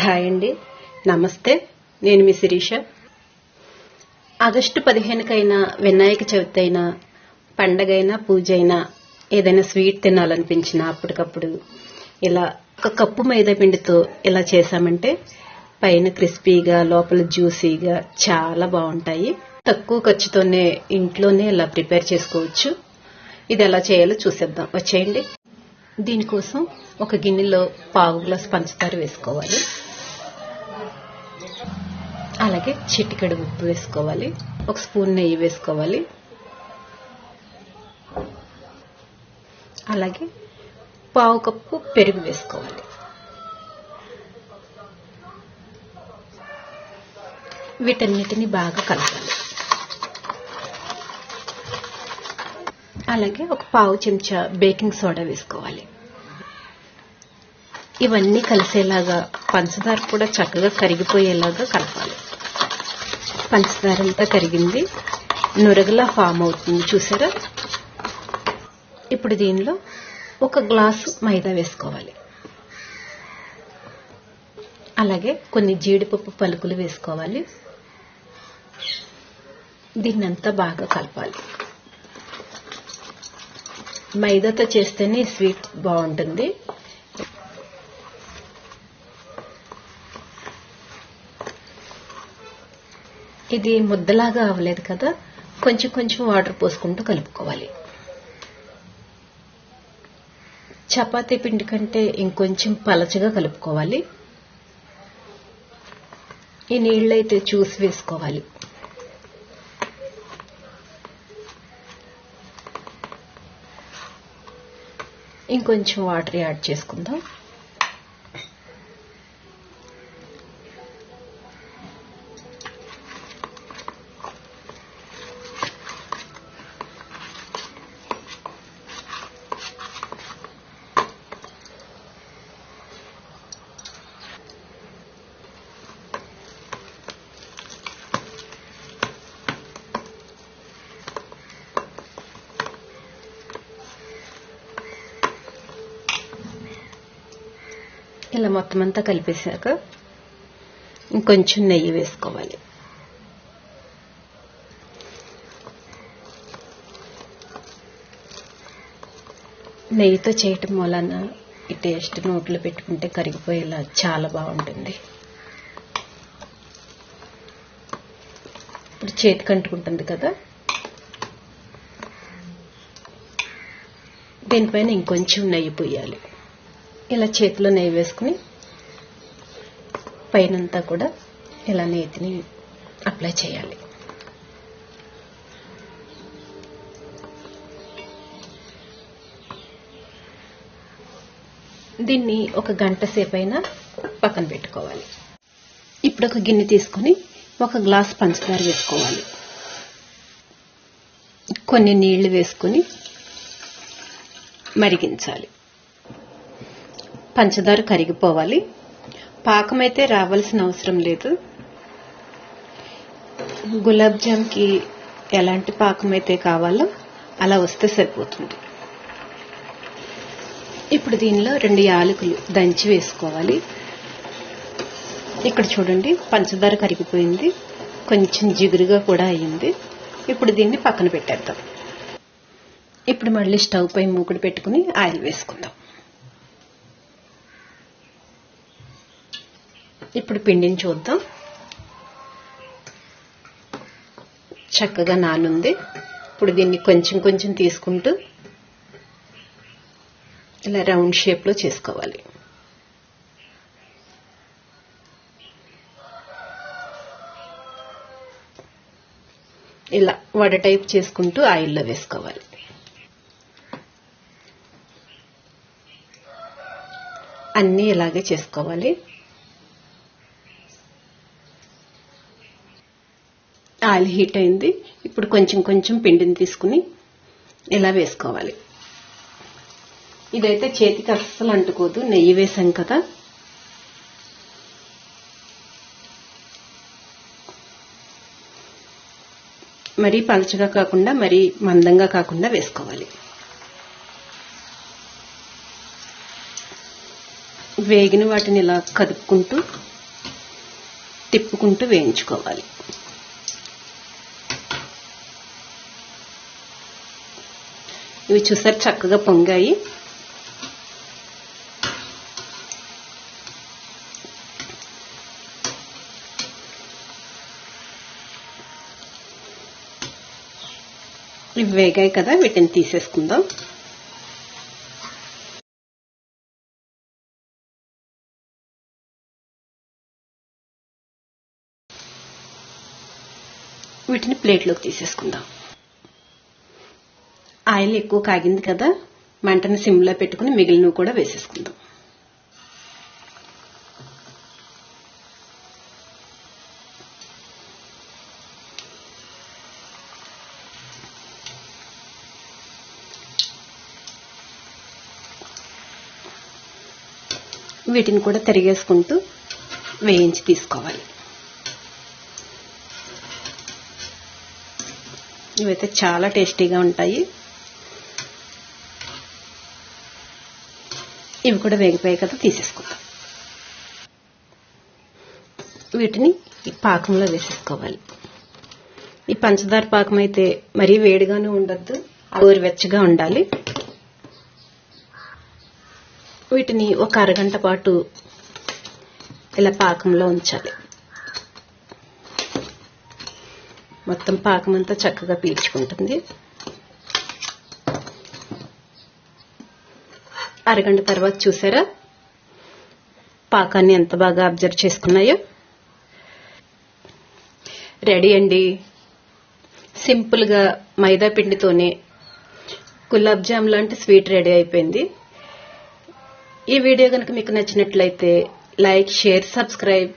Hi అండి. నమస్తే. నేను మీ శిరీష. ఆగస్టు పదిహేనుకైనా వినాయక చవితి అయినా పండగైనా పూజ అయినా ఏదైనా స్వీట్ తినాలనిపించినా అప్పటికప్పుడు ఇలా ఒక కప్పు మైదా పిండితో ఇలా చేశామంటే పైన క్రిస్పీగా లోపల జ్యూసీగా చాలా బాగుంటాయి. తక్కువ ఖర్చుతోనే ఇంట్లోనే ఇలా ప్రిపేర్ చేసుకోవచ్చు. ఇది ఎలా చేయాలో చూసేద్దాం. వచ్చేయండి. దీనికోసం ఒక గిన్నెలో పావు గ్లాస్ పంచదార వేసుకోవాలి. అలాగే చిటికెడు ఉప్పు వేసుకోవాలి. ఒక స్పూన్ నెయ్యి వేసుకోవాలి. అలాగే పావు కప్పు పెరుగు వేసుకోవాలి. వీటన్నిటిని బాగా కలపాలి. అలాగే ఒక పావు చెంచా బేకింగ్ సోడా వేసుకోవాలి. ఇవన్నీ కలిసేలాగా పంచదార కూడా చక్కగా కరిగిపోయేలాగా కలపాలి. పంచదార అంతా కరిగింది. నురగలా ఫామ్ అవుతుంది చూసారా? ఇప్పుడు దీనిలో ఒక గ్లాసు మైదా వేసుకోవాలి. అలాగే కొన్ని జీడిపప్పు పలుకులు వేసుకోవాలి. దీన్నంతా బాగా కలపాలి. మైదాతో చేస్తేనే స్వీట్ బాగుంటుంది. ఇది ముద్దలాగా అవ్వలేదు కదా కొంచెం కొంచెం వాటర్ పోసుకుంటూ కలుపుకోవాలి. చపాతీ పిండి కంటే ఇంకొంచెం పలచగా కలుపుకోవాలి. ఈ నీళ్ళైతే చూసి వేసుకోవాలి. ఇంకొంచెం వాటర్ యాడ్ చేసుకుందాం. ఇలా మొత్తం అంతా కలిపేశాక ఇంకొంచెం నెయ్యి వేసుకోవాలి. నెయ్యితో చేయటం వలన ఈ టేస్ట్ నోట్లో పెట్టుకుంటే కరిగిపోయేలా చాలా బాగుంటుంది. ఇప్పుడు చేతికి అంటుకుంటుంది కదా. దీనిపైన ఇంకొంచెం నెయ్యి పోయాలి. ఇలా చేతిలో నెయ్యి వేసుకుని పైనంతా కూడా ఇలా నేతిని అప్లై చేయాలి. దీన్ని ఒక గంట సేపైనా పక్కన పెట్టుకోవాలి. ఇప్పుడు ఒక గిన్నె తీసుకొని ఒక గ్లాస్ పంచదార వేసుకోవాలి. కొన్ని నీళ్ళు వేసుకుని మరిగించాలి. పంచదార కరిగిపోవాలి. పాకం అయితే రావాల్సిన అవసరం లేదు. గులాబ్ జామ్కి ఎలాంటి పాకం అయితే కావాలో అలా వస్తే సరిపోతుంది. ఇప్పుడు దీనిలో రెండు యాలకులు దంచి వేసుకోవాలి. ఇక్కడ చూడండి పంచదార కరిగిపోయింది. కొంచెం జిగురుగా కూడా అయ్యింది. ఇప్పుడు దీన్ని పక్కన పెట్టేద్దాం. ఇప్పుడు మళ్ళీ స్టవ్ పై మూకుడు పెట్టుకుని ఆయిల్ వేసుకుందాం. ఇప్పుడు పిండిని చూద్దాం. చక్కగా నానుంది. ఇప్పుడు దీన్ని కొంచెం కొంచెం తీసుకుంటూ ఇలా రౌండ్ షేప్లో చేసుకోవాలి. ఇలా వడ టైప్ చేసుకుంటూ ఆయిల్లో వేసుకోవాలి. అన్నీ ఇలాగే చేసుకోవాలి. ఆయిల్ హీట్ అయింది. ఇప్పుడు కొంచెం కొంచెం పిండిని తీసుకుని ఇలా వేసుకోవాలి? ఇదైతే చేతికి అస్సలు అంటుకోదు. నెయ్యి వేసాం కదా. మరీ పలచగా కాకుండా మరీ మందంగా కాకుండా వేసుకోవాలి. వేగిన వాటిని ఇలా కదుపుకుంటూ తిప్పుకుంటూ వేయించుకోవాలి. ఇవి చూసారు చక్కగా పొంగాయి. ఇవి వేగాయి కదా వీటిని తీసేసుకుందాం. వీటిని ప్లేట్లోకి తీసేసుకుందాం. ఆయిల్ ఎక్కువ కాగింది కదా మంటని సిమ్లో పెట్టుకుని మిగిలినవి కూడా వేసేసుకుందాం. వీటిని కూడా తిరిగేసుకుంటూ వేయించి తీసుకోవాలి. ఇవైతే చాలా టేస్టీగా ఉంటాయి. ఇవి కూడా వేగిపోయాయి కదా తీసేసుకుందాం. వీటిని పాకంలో వేసేసుకోవాలి. ఈ పంచదార పాకం అయితే మరీ వేడిగానే ఉండొద్దు వెచ్చగా ఉండాలి. వీటిని ఒక అరగంట పాటు ఇలా పాకంలో ఉంచాలి. మొత్తం పాకం అంతా చక్కగా పీల్చుకుంటుంది. అరగంట తర్వాత చూసారా? పాకాన్ని ఎంత బాగా అబ్జర్వ్ చేసుకున్నాయో. రెడీ అండి. సింపుల్గా మైదా పిండితోనే గులాబ్ జామ్ లాంటి స్వీట్ రెడీ అయిపోయింది. ఈ వీడియో కనుక మీకు నచ్చినట్లయితే లైక్ షేర్ సబ్స్క్రైబ్